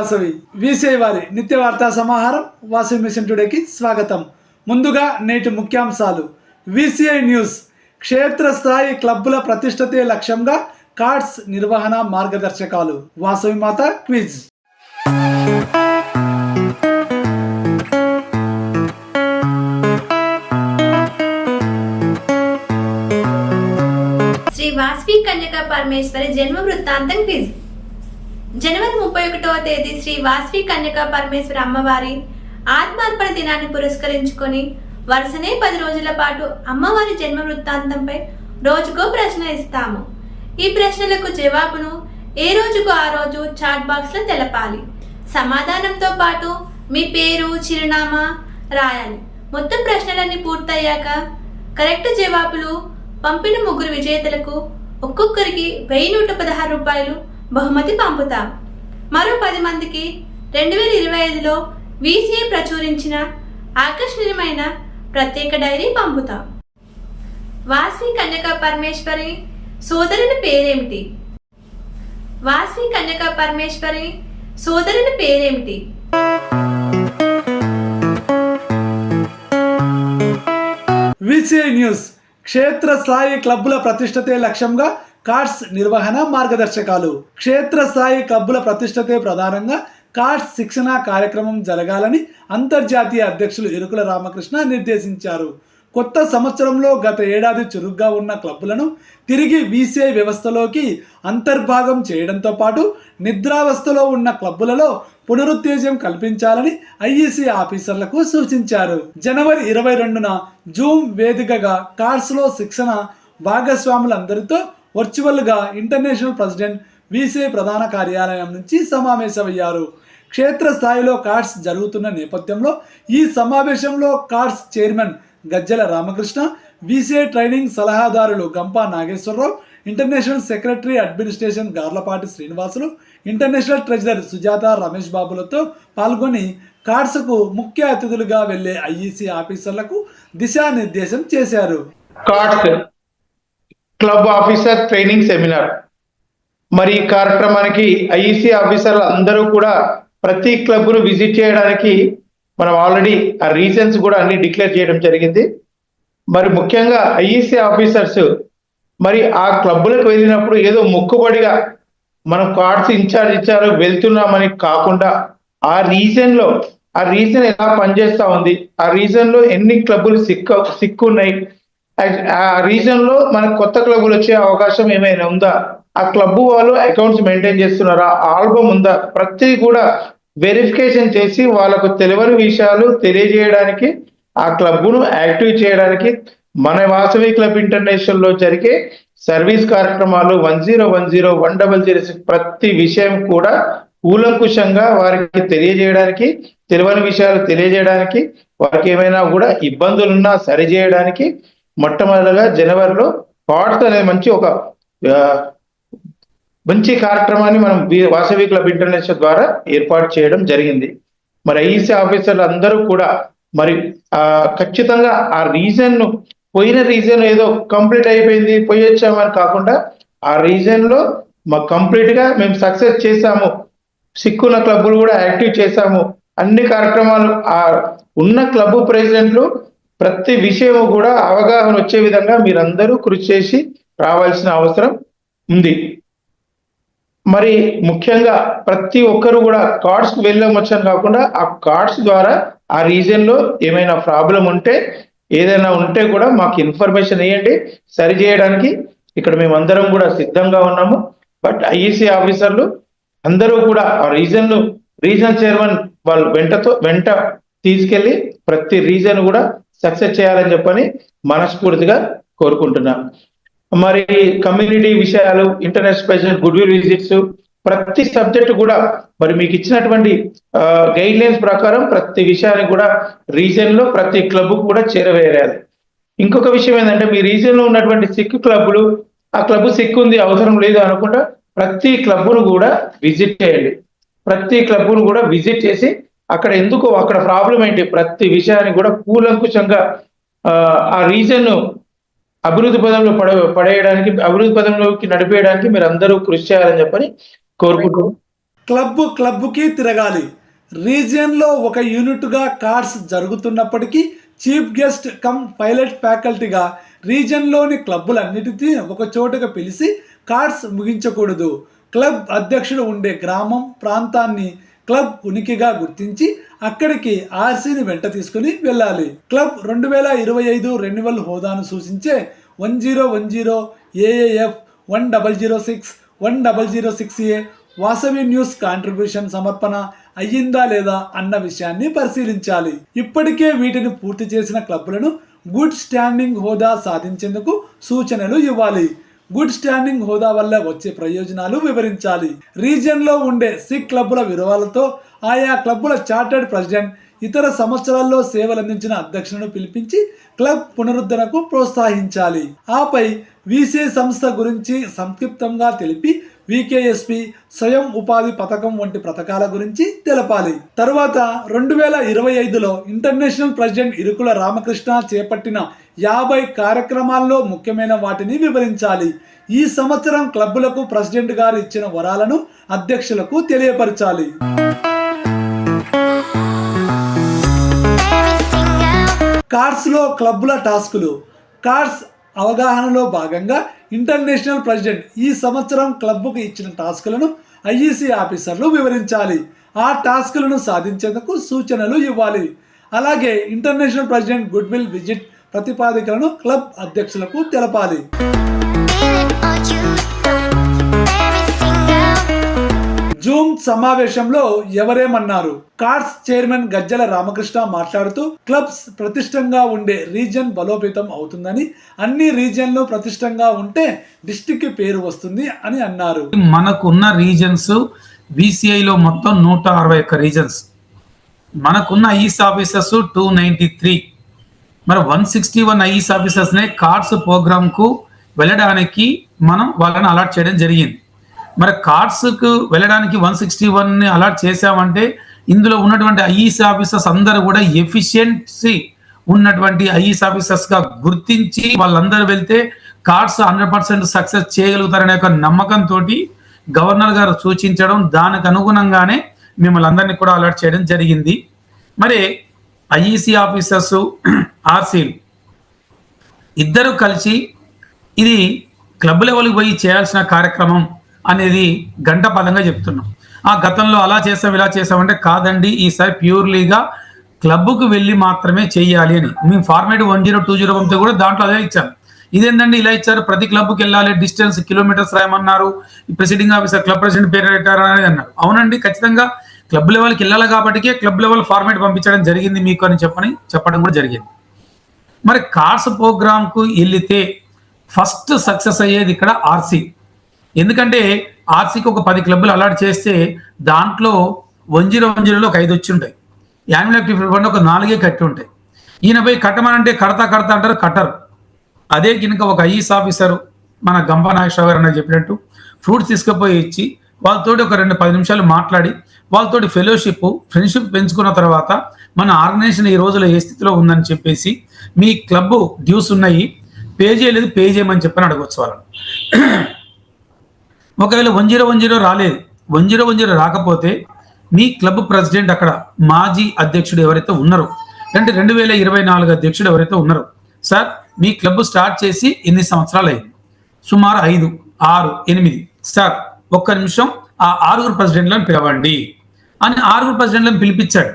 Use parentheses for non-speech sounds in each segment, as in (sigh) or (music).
Vasavi VCI వారి నిత్య వార్తా సమాహారం వాసవి మిషన్ టుడేకి స్వాగతం. ముందుగా నేటి ముఖ్యాంశాలు. VCI news. క్షేత్రస్థాయి క్లబ్బుల ప్రతిష్టతే లక్ష్యంగా కార్డ్స్ నిర్వహణ మార్గదర్శకాలు. వాసవి మాత క్విజ్. శ్రీ వాస్వి కన్యక పరమేశ్వరి జన్మ వృత్తాంతం క్విజ్. జనవరి ముప్పై ఒకటవ తేదీ శ్రీ వాస్వి కన్యక పరమేశ్వర అమ్మవారి ఆత్మార్పణ దినాన్ని పురస్కరించుకొని వరుసనే పది రోజుల పాటు అమ్మవారి జన్మ వృత్తాంతంపై రోజుకో ప్రశ్న ఇస్తాము. ఈ ప్రశ్నలకు జవాబును ఏ రోజుకు ఆ రోజు చాట్ బాక్స్లో తెలపాలి. సమాధానంతో పాటు మీ పేరు చిరునామా రాయాలి. మొత్తం ప్రశ్నలన్నీ పూర్తయ్యాక కరెక్ట్ జవాబులు పంపిన ముగ్గురు విజేతలకు ఒక్కొక్కరికి వెయ్యి నూట పదహారు రూపాయలు బహుమతి పంపుతాం. మరో పది మందికి రెండు వేల ఇరవై ఐదులో వీసీఏ ప్రచురించిన ఆకర్షణీయమైన ప్రత్యేక డైరీ పంపుతాం. వాస్వి కన్యక పరమేశ్వరి సోదరుని పేరేమిటి? వాస్వి కన్యక పరమేశ్వరి సోదరుని పేరేమిటి? విసిఐ న్యూస్ క్షేత్రస్థాయి క్లబ్బుల ప్రతిష్టతే లక్ష్యంగా కార్డ్స్ నిర్వహణ మార్గదర్శకాలు. క్షేత్రస్థాయి కబ్బుల ప్రతిష్టతే ప్రధానంగా కార్డ్స్ శిక్షణ కార్యక్రమం జరగాలని అంతర్జాతీయ అధ్యక్షులు ఇరుకుల రామకృష్ణ నిర్దేశించారు. కొత్త సంవత్సరంలో గత ఏడాది చురుగ్గా ఉన్న క్లబ్బులను తిరిగి వీసీఐ వ్యవస్థలోకి అంతర్భాగం చేయడంతో పాటు నిద్రావస్థలో ఉన్న క్లబ్బులలో పునరుత్తేజం కల్పించాలని ఐఈసీ ఆఫీసర్లకు సూచించారు. జనవరి ఇరవై రెండున జూమ్ వేదికగా కార్డ్స్లో శిక్షణ భాగస్వాములందరితో వర్చువల్గా ఇంటర్నేషనల్ ప్రెసిడెంట్ వీసీఐ ప్రధాన కార్యాలయం నుంచి సమావేశమయ్యారు. క్షేత్రస్థాయిలో కార్డ్స్ జరుగుతున్న నేపథ్యంలో ఈ సమావేశంలో cards chairman Gajjala Ramakrishna VCI training సలహాదారులు Gampa Nageswararao international secretary administration Garlapati Srinivasulu international treasurer Sujatha Ramesh బాబులతో పాల్గొని కార్డ్స్కు ముఖ్య అతిథులుగా వెళ్ళే ఐఈసీ ఆఫీసర్లకు దిశానిర్దేశం చేశారు. Cards club officer training seminar. మరి ఈ కార్యక్రమానికి ఐఈసీ ఆఫీసర్లు అందరూ కూడా ప్రతి క్లబ్ను విజిట్ చేయడానికి మనం ఆల్రెడీ ఆ రీజన్స్ కూడా అన్ని డిక్లేర్ చేయడం జరిగింది. మరి ముఖ్యంగా ఐఈసీ ఆఫీసర్స్ మరి ఆ క్లబ్బులకు వెళ్ళినప్పుడు ఏదో మొక్కుబడిగా మనం కార్డ్స్ ఇన్ఛార్జ్ ఇచ్చారు వెళ్తున్నామని కాకుండా ఆ రీజన్లో ఆ రీజన్ ఎలా పనిచేస్తా ఉంది ఆ రీజన్లో ఎన్ని క్లబ్బులు సిక్కు సిక్కున్నాయి ఆ రీజన్లో మనకు కొత్త క్లబ్బులు వచ్చే అవకాశం ఏమైనా ఉందా? ఆ క్లబ్ వాళ్ళు అకౌంట్స్ మెయింటైన్ చేస్తున్నారా? ఆల్బమ్ ఉందా? ప్రతి కూడా వెరిఫికేషన్ చేసి వాళ్ళకు తెలియని విషయాలు తెలియజేయడానికి ఆ క్లబ్ను యాక్టివ్ చేయడానికి మన వాసవి క్లబ్ ఇంటర్నేషనల్లో జరిగే సర్వీస్ కార్యక్రమాలు one zero one zero one double zero six ప్రతి విషయం కూడా కూలంకుషంగా వారికి తెలియజేయడానికి తెలియని విషయాలు తెలియజేయడానికి వారికి ఏమైనా కూడా ఇబ్బందులున్నా సరిచేయడానికి మొట్టమొదటిగా జనవరిలో పాట్స్ అనే మంచి ఒక మంచి కార్యక్రమాన్ని మనం వాసవి క్లబ్ ఇంటర్నేషనల్ ద్వారా ఏర్పాటు చేయడం జరిగింది. మరి ఐఈసీ ఆఫీసర్లు అందరూ కూడా మరి ఆ ఖచ్చితంగా ఆ రీజన్ను పోయిన రీజన్ ఏదో కంప్లీట్ అయిపోయింది పోయొచ్చామని కాకుండా ఆ రీజన్లో మా కంప్లీట్గా మేము సక్సెస్ చేశాము. సిక్కున్న క్లబ్బులు కూడా యాక్టివ్ చేశాము. అన్ని కార్యక్రమాలు ఆ ఉన్న క్లబ్ ప్రెసిడెంట్లు ప్రతి విషయము కూడా అవగాహన వచ్చే విధంగా మీరందరూ కృషి చేసి రావాల్సిన అవసరం ఉంది. మరి ముఖ్యంగా ప్రతి ఒక్కరు కూడా కార్డ్స్ వెళ్ళమొచ్చని కాకుండా ఆ కార్డ్స్ ద్వారా ఆ రీజన్లో ఏమైనా ప్రాబ్లం ఉంటే ఏదైనా ఉంటే కూడా మాకు ఇన్ఫర్మేషన్ ఇవ్వండి సరి చేయడానికి ఇక్కడ మేమందరం కూడా సిద్ధంగా ఉన్నాము. బట్ ఐఈసీ ఆఫీసర్లు అందరూ కూడా ఆ రీజన్ రీజన్ చైర్మన్ వాళ్ళు వెంటతో వెంట తీసుకెళ్ళి ప్రతి రీజన్ కూడా సక్సెస్ చేయాలని చెప్పని మనస్ఫూర్తిగా కోరుకుంటున్నాను మరి కమ్యూనిటీ విషయాలు international president good will visits ప్రతి సబ్జెక్టు కూడా మరి మీకు ఇచ్చినటువంటి గైడ్ లైన్స్ ప్రకారం ప్రతి విషయాన్ని కూడా రీజన్లో ప్రతి క్లబ్ కూడా చేరవేరాలి. ఇంకొక విషయం ఏంటంటే మీ రీజన్లో ఉన్నటువంటి సిక్ క్లబ్లు ఆ క్లబ్ సిక్ ఉంది అవసరం లేదు అనుకుంటా ప్రతి క్లబ్ను కూడా విజిట్ చేయండి. ప్రతి క్లబ్ను కూడా విజిట్ చేసి అక్కడ ఎందుకు? అక్కడ ప్రాబ్లం ఏంటి? ప్రతి విషయాన్ని కూడా కూలంకుశంగా ఆ, ఆ రీజన్ అభివృద్ధి పదంలో పడ పడేయడానికి అభివృద్ధి పదంలోకి నడిపేయడానికి మీరు అందరూ కృషి చేయాలని చెప్పని కోరుకుంటున్నాం. క్లబ్ క్లబ్కి తిరగాలి. రీజియన్లో ఒక యూనిట్గా కార్స్ జరుగుతున్నప్పటికీ చీఫ్ గెస్ట్ కమ్ పైలట్ ఫ్యాకల్టీగా రీజియన్లోని క్లబ్బులన్నిటినీ ఒక చోటగా పిలిచి కార్స్ ముగించకూడదు. క్లబ్ అధ్యక్షుడు ఉండే గ్రామం ప్రాంతాన్ని క్లబ్ ఉనికిగా గుర్తించి అక్కడికి ఆర్సీని వెంట తీసుకుని వెళ్ళాలి. క్లబ్ రెండు వేల ఇరవై ఐదు రెన్యువల్ హోదాను సూచించే one zero one zero AAF one double zero six one double zero six A Vasavi news contribution సమర్పణ అయ్యిందా లేదా అన్న విషయాన్ని పరిశీలించాలి. ఇప్పటికే వీటిని పూర్తి చేసిన క్లబ్లను గుడ్ స్టాండింగ్ హోదా సాధించేందుకు సూచనలు ఇవ్వాలి. గుడ్ స్టాండింగ్ హోదా వల్ల వచ్చే ప్రయోజనాలు వివరించాలి. రీజియన్లో ఉండే సిక్ క్లబ్బుల విలువలతో ఆయా క్లబ్బుల చార్టర్డ్ ప్రెసిడెంట్ ఇతర సంవత్సరాల్లో సేవలందించిన అధ్యక్షులను పిలిపించి క్లబ్ పునరుద్ధరణకు ప్రోత్సహించాలి. ఆపై వీసీ సంస్థ గురించి సంక్షిప్తంగా తెలిపి వికేఎస్పి స్వయం ఉపాధి పథకం వంటి పథకాల గురించి తెలపాలి. తరువాత రెండు వేల ఇరవై ఐదులో ఇంటర్నేషనల్ ప్రెసిడెంట్ ఇరుకుల రామకృష్ణ చేపట్టిన యాభై కార్యక్రమాల్లో ముఖ్యమైన వాటిని వివరించాలి. ఈ సంవత్సరం క్లబ్బులకు ప్రెసిడెంట్ గారు ఇచ్చిన వరాలను అధ్యక్షులకు తెలియపరచాలి. కార్డ్స్లో క్లబ్బుల టాస్కులు. కార్డ్స్ అవగాహనలో భాగంగా ఇంటర్నేషనల్ ప్రెసిడెంట్ ఈ సంవత్సరం క్లబ్కు ఇచ్చిన టాస్కులను ఐఈసీ ఆఫీసర్లు వివరించాలి. ఆ టాస్కులను సాధించేందుకు సూచనలు ఇవ్వాలి. అలాగే international president good will visit ప్రతిపాదికలను club అధ్యక్షులకు తెలపాలి. జూమ్ సమావేశంలో ఎవరేమన్నారు? కార్డ్స్ చైర్మన్ గజ్జల రామకృష్ణ మాట్లాడుతూ క్లబ్స్ ప్రతిష్టంగా ఉండే రీజియన్ బలోపేతం అవుతుందని అన్ని రీజియన్లు ప్రతిష్టంగా ఉంటే డిస్టిక్ పేరు వస్తుంది అని అన్నారు. మనకున్న రీజన్స్ బీసీఐలో మొత్తం నూట అరవై ఒక్క రీజన్స్ మనకున్న IES officers two ninety three. మరి వన్ సిక్స్టీ వన్ ఐఈస్ ఆఫీసర్స్నే కార్డ్స్ ప్రోగ్రామ్కు వెళ్ళడానికి మనం వాళ్ళని అలాట్ చేయడం జరిగింది. మరి కార్డ్స్కు వెళ్ళడానికి వన్ సిక్స్టీ వన్ని అలాట్ చేశామంటే ఇందులో ఉన్నటువంటి ఐఈస్ ఆఫీసర్స్ అందరూ కూడా ఎఫిషియన్సీ ఉన్నటువంటి ఐఈస్ ఆఫీసర్స్గా గుర్తించి వాళ్ళందరూ వెళ్తే కార్డ్స్ హండ్రెడ్ పర్సెంట్ సక్సెస్ చేయగలుగుతారనే ఒక నమ్మకంతో గవర్నర్ గారు సూచించడం దానికి అనుగుణంగానే మిమ్మల్ని అందరినీ కూడా అలర్ట్ చేయడం జరిగింది. మరి ఐఈసీ ఆఫీసర్స్ (clears throat) ఆర్సీలు ఇద్దరు కలిసి ఇది క్లబ్ లెవెల్కి పోయి చేయాల్సిన కార్యక్రమం అనేది గంట పదంగా చెప్తున్నాం. ఆ గతంలో అలా చేసాం ఇలా చేసామంటే కాదండి ఈసారి ప్యూర్లీగా క్లబ్కు వెళ్ళి మాత్రమే చేయాలి అని. మేము format one zero two zero పంపితే కూడా దాంట్లో అదే ఇచ్చాం. ఇదేంటండి ఇలా ఇచ్చారు? ప్రతి క్లబ్కి వెళ్ళాలి డిస్టెన్స్ కిలోమీటర్స్ రాయమన్నారు ప్రెసిడింగ్ ఆఫీసర్ క్లబ్ ప్రెసిడెంట్ పేరు పెట్టారు అనేది అన్నారు. అవునండి ఖచ్చితంగా క్లబ్ లెవెల్కి వెళ్ళాలి కాబట్టికే క్లబ్ లెవెల్ ఫార్మేట్ పంపించడం జరిగింది మీకు అని చెప్పని చెప్పడం కూడా జరిగింది. మరి కార్స్ ప్రోగ్రామ్కు వెళితే ఫస్ట్ సక్సెస్ అయ్యేది ఇక్కడ ఆర్సీ. ఎందుకంటే ఆర్సీకి ఒక పది క్లబ్బులు అలాట్ చేస్తే దాంట్లో వన్ జీరో వన్ జీరోలో ఒక ఐదు వచ్చి ఉంటాయి. యాన్యువల్ యాక్టివ్ ఫండ్ ఒక నాలుగే కట్టి ఉంటాయి. ఈయన పోయి కట్టమనంటే కడతా కడతా అంటారు కట్టరు. అదే కనుక ఒక ఐఎస్ ఆఫీసర్ మన గంపా నాగేశ్వర గారు అని చెప్పినట్టు ఫ్రూట్స్ తీసుకుపోయి ఇచ్చి వాళ్ళతోటి ఒక రెండు పది నిమిషాలు మాట్లాడి వాళ్ళతోటి ఫెలోషిప్ ఫ్రెండ్షిప్ పెంచుకున్న తర్వాత మన ఆర్గనైజేషన్ ఈ రోజులో ఏ స్థితిలో ఉందని చెప్పేసి మీ క్లబ్ డ్యూస్ ఉన్నాయి పే చేయలేదు పే చేయమని చెప్పని అడగవచ్చు వాళ్ళని. ఒకవేళ వన్ జీరో వన్ జీరో రాలేదు వన్ జీరో వన్ జీరో రాకపోతే మీ క్లబ్ ప్రెసిడెంట్ అక్కడ మాజీ అధ్యక్షుడు ఎవరైతే ఉన్నారో అంటే రెండు వేల ఇరవై నాలుగు అధ్యక్షుడు ఎవరైతే ఉన్నారో సార్ మీ క్లబ్ స్టార్ట్ చేసి ఎన్ని సంవత్సరాలు అయింది? సుమారు ఐదు ఆరు ఎనిమిది. సార్ ఒక్క నిమిషం ఆ ఆరుగురు ప్రెసిడెంట్లను పిలవండి అని ఆరుగురు ప్రెసిడెంట్లను పిలిపించాడు.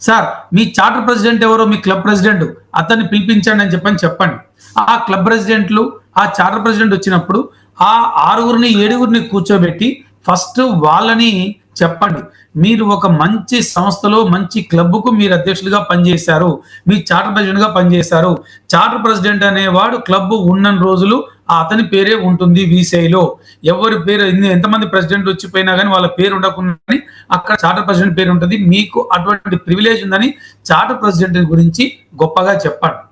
సార్ మీ చార్టర్ ప్రెసిడెంట్ ఎవరో మీ క్లబ్ ప్రెసిడెంట్ అతన్ని పిలిపించండి అని చెప్పని చెప్పండి. ఆ క్లబ్ ప్రెసిడెంట్లు ఆ చార్టర్ ప్రెసిడెంట్ వచ్చినప్పుడు ఆ ఆరుగురిని ఏడుగురిని కూర్చోబెట్టి ఫస్ట్ వాళ్ళని చెప్పండి. మీరు ఒక మంచి సంస్థలో మంచి క్లబ్కు మీరు అధ్యక్షులుగా పనిచేశారు. మీ చార్టర్ ప్రెసిడెంట్గా పనిచేశారు. చార్టర్ ప్రెసిడెంట్ అనేవాడు క్లబ్ ఉన్న రోజులు ఆ అతని పేరే ఉంటుంది వీసీఐలో ఎవరి పేరు ఎంతమంది ప్రెసిడెంట్ వచ్చిపోయినా కానీ వాళ్ళ పేరు ఉండకుండా కానీ అక్కడ చార్టర్ ప్రెసిడెంట్ పేరు ఉంటుంది. మీకు అటువంటి ప్రివిలేజ్ ఉందని చార్టర్ ప్రెసిడెంట్ గురించి గొప్పగా చెప్పండి.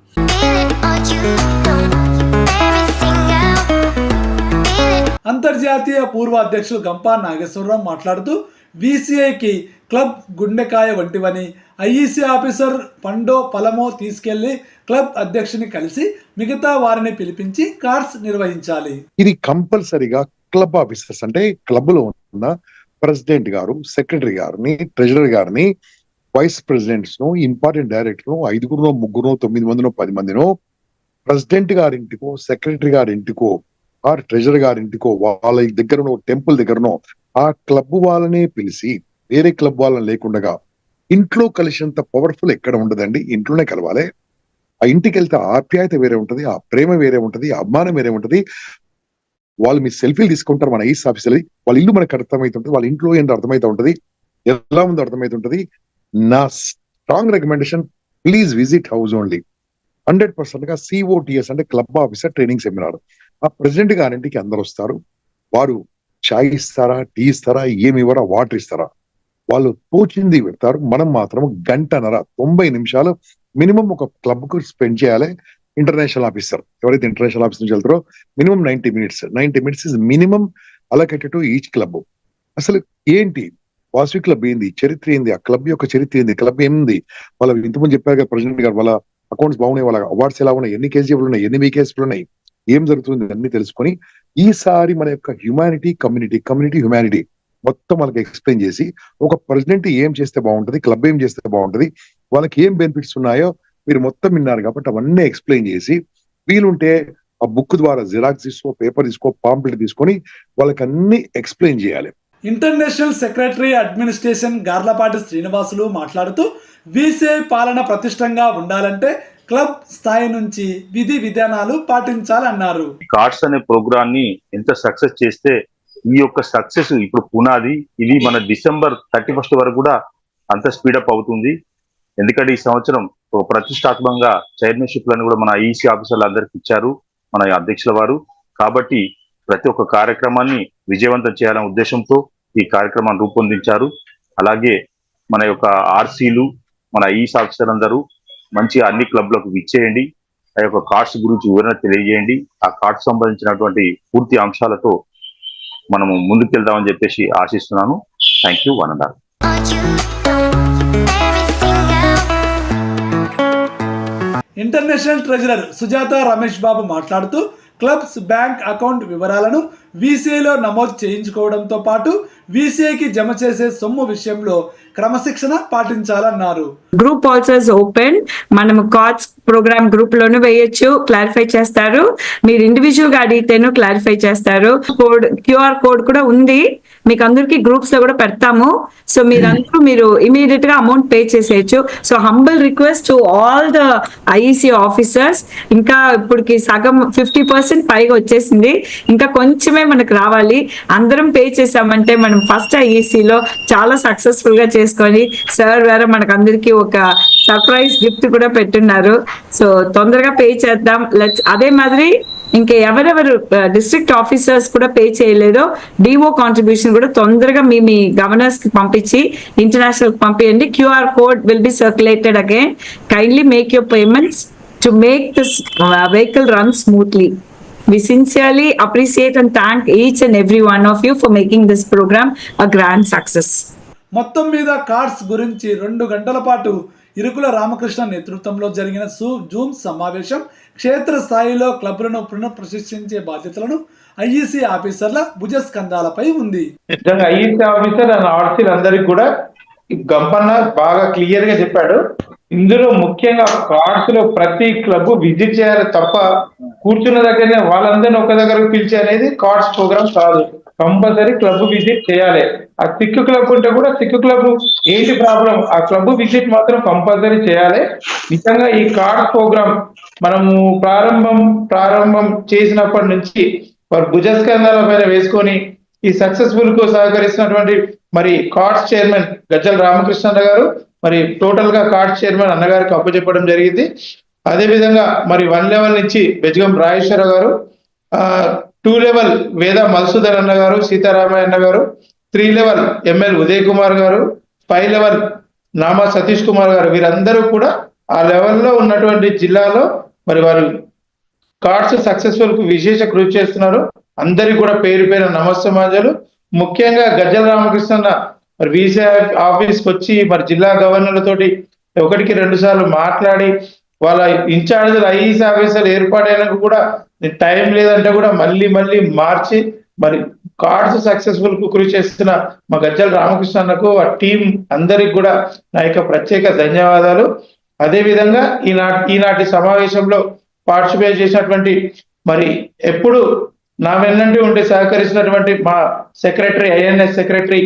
అంతర్జాతీయ పూర్వ అధ్యక్షులు గంపా నాగేశ్వరరావు మాట్లాడుతూ వీసీఐకి క్లబ్ గుండెకాయ వంటివని ఐఈసీ ఆఫీసర్ పండో పలమో తీసుకెళ్ళి క్లబ్ అధ్యక్షుని కలిసి మిగతా వారిని పిలిపించి కార్స్ నిర్వహించాలి. ఇది కంపల్సరీగా క్లబ్ ఆఫీసర్స్ అంటే క్లబ్లో ఉన్న ప్రెసిడెంట్ గారు సెక్రటరీ గారిని ట్రెజరర్ గారిని వైస్ ప్రెసిడెంట్స్ను ఇంపార్టెంట్ డైరెక్టర్ ఐదుగురునో ముగ్గురునో తొమ్మిది మందినో పది మందినో ప్రెసిడెంట్ గారింటికో సెక్రటరీ గారింటికో ఆ గారి గారింటికో వాళ్ళ దగ్గరనో టెంపుల్ దగ్గరనో ఆ క్లబ్ వాళ్ళనే పిలిచి వేరే క్లబ్ వాళ్ళని లేకుండా ఇంట్లో కలిసినంత పవర్ఫుల్ ఎక్కడ ఉండదండి? ఇంట్లోనే కలవాలి. ఆ ఇంటికి వెళ్తే ఆప్యాయత వేరే ఉంటది ఆ ప్రేమ వేరే ఉంటది అభిమానం వేరే ఉంటది. వాళ్ళు మీ సెల్ఫీలు తీసుకుంటారు మన ఐస్ ఆఫీసర్ వాళ్ళ ఇల్లు మనకు అర్థమవుతుంటుంది వాళ్ళ ఇంట్లో ఏంటో అర్థమైతే ఉంటది ఎలా ఉందో అర్థమైతుంటది నా strong recommendation please visit house only. Hundred పర్సెంట్గా సిఓటిఎస్ అంటే క్లబ్ ఆఫీసర్ ట్రైనింగ్ సెమినార్. ఆ ప్రెసిడెంట్ గారింటికి అందరు వస్తారు. వారు చాయ్ ఇస్తారా టీ ఇస్తారా ఏమి ఇవ్వరా వాటర్ ఇస్తారా? వాళ్ళు తోచింది పెడతారు. మనం మాత్రం గంటన్నర తొంభై నిమిషాలు మినిమం ఒక క్లబ్కు స్పెండ్ చేయాలి. ఇంటర్నేషనల్ ఆఫీసర్ ఎవరైతే ఇంటర్నేషనల్ ఆఫీస్ నుంచి వెళ్తారో minimum ninety minutes. Ninety minutes is minimum allocated to each club. అసలు ఏంటి? వాసవి క్లబ్ ఏంది? చరిత్ర ఏంది? ఆ క్లబ్ యొక్క చరిత్ర ఏంది? క్లబ్ ఏంది? వాళ్ళ ఇంతకుముందు చెప్పారు కదా ప్రెసిడెంట్ గారు వాళ్ళ అకౌంట్స్ బాగున్నాయి వాళ్ళ అవార్డ్స్ ఎలా ఉన్నాయి? ఎన్ని కేజీలు ఉన్నాయి? ఎన్ని వీకేజీలు ఉన్నాయి? ఏం జరుగుతుంది అన్ని తెలుసుకొని ఈసారి మన యొక్క హ్యుమానిటీ కమ్యూనిటీ కమ్యూనిటీ హ్యుమానిటీ మొత్తం వాళ్ళకి ఎక్స్ప్లెయిన్ చేసి ఒక ప్రెసిడెంట్ ఏం చేస్తే బాగుంటుంది క్లబ్ ఏం చేస్తే బాగుంటది వాళ్ళకి ఏం బెనిఫిట్స్ ఉన్నాయో మీరు మొత్తం విన్నారు కాబట్టి అవన్నీ ఎక్స్ప్లెయిన్ చేసి వీలుంటే ఆ బుక్ ద్వారా జిరాక్స్ తీసుకో పేపర్ తీసుకో పాంప్లెట్ తీసుకొని వాళ్ళకి అన్ని ఎక్స్ప్లెయిన్ చేయాలి. International secretary administration Garlapati Srinivasulu మాట్లాడుతూ వీసీఐ పాలన ప్రతిష్టంగా ఉండాలంటే క్లబ్ స్థాయి నుంచి విధి విధానాలు పాటించాలన్నారు. కార్డ్స్ అనే ప్రోగ్రామ్ని ఎంత సక్సెస్ చేస్తే ఈ యొక్క సక్సెస్ ఇప్పుడు పునాది ఇది మన డిసెంబర్ థర్టీ ఫస్ట్ వరకు కూడా అంత స్పీడప్ అవుతుంది. ఎందుకంటే ఈ సంవత్సరం ఒక ప్రతిష్టాత్మకంగా చైర్మన్షిప్లను కూడా మన ఈసీ ఆఫీసర్లు అందరికి ఇచ్చారు మన అధ్యక్షుల వారు. కాబట్టి ప్రతి ఒక్క కార్యక్రమాన్ని విజయవంతం చేయాలనే ఉద్దేశంతో ఈ కార్యక్రమాన్ని రూపొందించారు. అలాగే మన యొక్క ఆర్సీలు మన ఈసీ ఆఫీసర్ అందరూ మంచిగా అన్ని క్లబ్లకు విచ్చేయండి. ఆ యొక్క కార్డ్స్ గురించి వివరణ తెలియజేయండి. ఆ కార్డ్స్ సంబంధించినటువంటి పూర్తి అంశాలతో మనము ముందుకెళ్దామని చెప్పేసి ఆశిస్తున్నాను. Thank you one and international treasurer Sujatha Ramesh Babu మాట్లాడుతూ క్లబ్స్ బ్యాంక్ అకౌంట్ వివరాలను వీసీఐలో నమోదు చేయించుకోవడంతో పాటు వీసీఐకి జమ చేసే సొమ్ము విషయంలో క్రమశిక్షణ పాటించాలన్నారు. గ్రూప్ ఆల్సోస్ ఓపెన్ మనం కార్డ్స్ ప్రోగ్రామ్ గ్రూప్ లోను వేయొచ్చు క్లారిఫై చేస్తారు. మీరు ఇండివిజువల్గా అడిగితేను క్లారిఫై చేస్తారు. కోడ్ క్యూఆర్ కోడ్ కూడా ఉంది. మీకు అందరికి గ్రూప్స్లో కూడా పెడతాము. సో మీరందరూ మీరు ఇమీడియట్గా అమౌంట్ పే చేసేయచ్చు. So humble request to all the IEC officers ఇంకా ఇప్పటికి సగం ఫిఫ్టీ పర్సెంట్ పైగా వచ్చేసింది. ఇంకా కొంచెమే మనకు రావాలి. అందరం పే చేసామంటే మనం ఫస్ట్లో చాలా సక్సెస్ఫుల్గా చేసుకొని సార్ వేరే మనకు అందరికి ఒక సర్ప్రైజ్ గిఫ్ట్ కూడా పెట్టున్నారు. సో తొందరగా పే చేద్దాం. లెట్స్ అదే మాదిరి ఇంకా ఎవరెవరు డిస్ట్రిక్ట్ ఆఫీసర్స్ కూడా పే చేయలేదో డిఓ కాంట్రిబ్యూషన్ కూడా తొందరగా మీ మీ గవర్నర్స్కి పంపించి ఇంటర్నేషనల్ పంపించండి QR code will be circulated again kindly make your payments to make this vehicle run smoothly We sincerely appreciate and thank each and every one of you for making this program a grand success. మొత్తం మీద cards గురించి రెండు గంటల పాటు ఇరుకుల రామకృష్ణ నేతృత్వంలో జరిగిన సూ Zoom సమావేశం క్షేత్ర స్థాయిలో క్లబ్లను పునఃప్రతిష్ఠించే బాధ్యతలను ఐఈసీ ఆఫీసర్ల భుజస్కంధాలపై ఉంది. నిజంగా ఐఈసీ ఆఫీసర్ అండ్ ఆర్సీలు అందరికి కూడా గంపన్న బాగా క్లియర్గా చెప్పాడు. ఇందులో ముఖ్యంగా కార్డ్స్లో ప్రతి క్లబ్ విజిట్ చేయాలి తప్ప కూర్చున్న దగ్గరనే వాళ్ళందరినీ ఒక దగ్గరకు పిలిచి అనేది కార్డ్స్ ప్రోగ్రామ్ కాదు. కంపల్సరీ క్లబ్ విజిట్ చేయాలి. ఆ సిక్ క్లబ్ ఉంటే కూడా సిక్ క్లబ్ ఏంటి ప్రాబ్లం? ఆ క్లబ్ విజిట్ మాత్రం కంపల్సరీ చేయాలి. నిజంగా ఈ కార్డ్ ప్రోగ్రామ్ మనము ప్రారంభం ప్రారంభం చేసినప్పటి నుంచి వారు భుజస్కంధాల పైన వేసుకొని ఈ సక్సెస్ఫుల్కు సహకరిస్తున్నటువంటి మరి కార్డ్స్ చైర్మన్ గజ్జల రామకృష్ణ గారు మరి టోటల్గా కార్డ్స్ చైర్మన్ అన్నగారికి అప్పచెప్పడం జరిగింది. అదే విధంగా మరి వన్ లెవెల్ నుంచి బెజగం రాజేశ్వర గారు ఆ టూ లెవెల్ వేద మధుసూదన్ అన్న గారు సీతారామయ్య అన్న గారు three level ML Uday Kumar గారు ఫైవ్ లెవెల్ నామా సతీష్ కుమార్ గారు వీరందరూ కూడా ఆ లెవెల్లో ఉన్నటువంటి జిల్లాలో మరి వారు కార్డ్స్ సక్సెస్ఫుల్కు విశేష కృషి చేస్తున్నారు. అందరికీ కూడా పేరు పేరు నమస్తమాజాలు ముఖ్యంగా గజ్జల రామకృష్ణ మరి వీసీ ఆఫీస్కి వచ్చి మరి జిల్లా గవర్నర్లతోటి ఒకటికి రెండు సార్లు మాట్లాడి వాళ్ళ ఇన్ఛార్జ్ ఐఈసీ ఆఫీసర్ ఏర్పాటైనకు కూడా టైం లేదంటే కూడా మళ్ళీ మళ్ళీ మార్చి మరి కార్డ్స్ సక్సెస్ఫుల్కు కృషి చేస్తున్న మా గజ్జల రామకృష్ణ అన్నకు ఆ టీం అందరికి కూడా నా యొక్క ప్రత్యేక ధన్యవాదాలు. అదే విధంగా ఈనాటి ఈనాటి సమావేశంలో పార్టిసిపేట్ చేసినటువంటి మరి ఎప్పుడు నా వెన్నంటి ఉండి సహకరిస్తున్నటువంటి మా సెక్రటరీ ఐఎన్ఎస్ సెక్రటరీ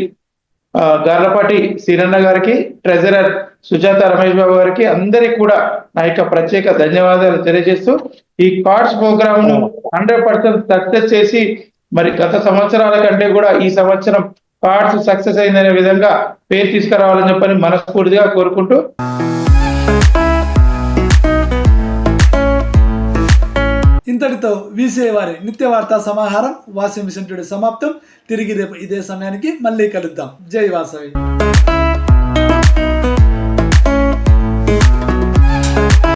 గార్లపాటి సీనన్న గారికి ట్రెజరర్ సుజాత రమేష్ బాబు గారికి అందరికి కూడా నా యొక్క ప్రత్యేక ధన్యవాదాలు తెలియజేస్తూ ఈ కార్డ్స్ ప్రోగ్రామ్ను హండ్రెడ్ పర్సెంట్ సక్సెస్ చేసి మరి గత సంవత్సరాల కంటే కూడా ఈ సంవత్సరం కార్డ్స్ సక్సెస్ అయిందనే విధంగా పేరు తీసుకురావాలని చెప్పని మనస్ఫూర్తిగా కోరుకుంటూ ఇంతటితో వీసే వారి నిత్య వార్తా సమాహారం వాసి మిషన్ టుడే సమాప్తం. తిరిగి రేపు ఇదే సమయానికి మళ్ళీ కలుద్దాం. జై వాసవి.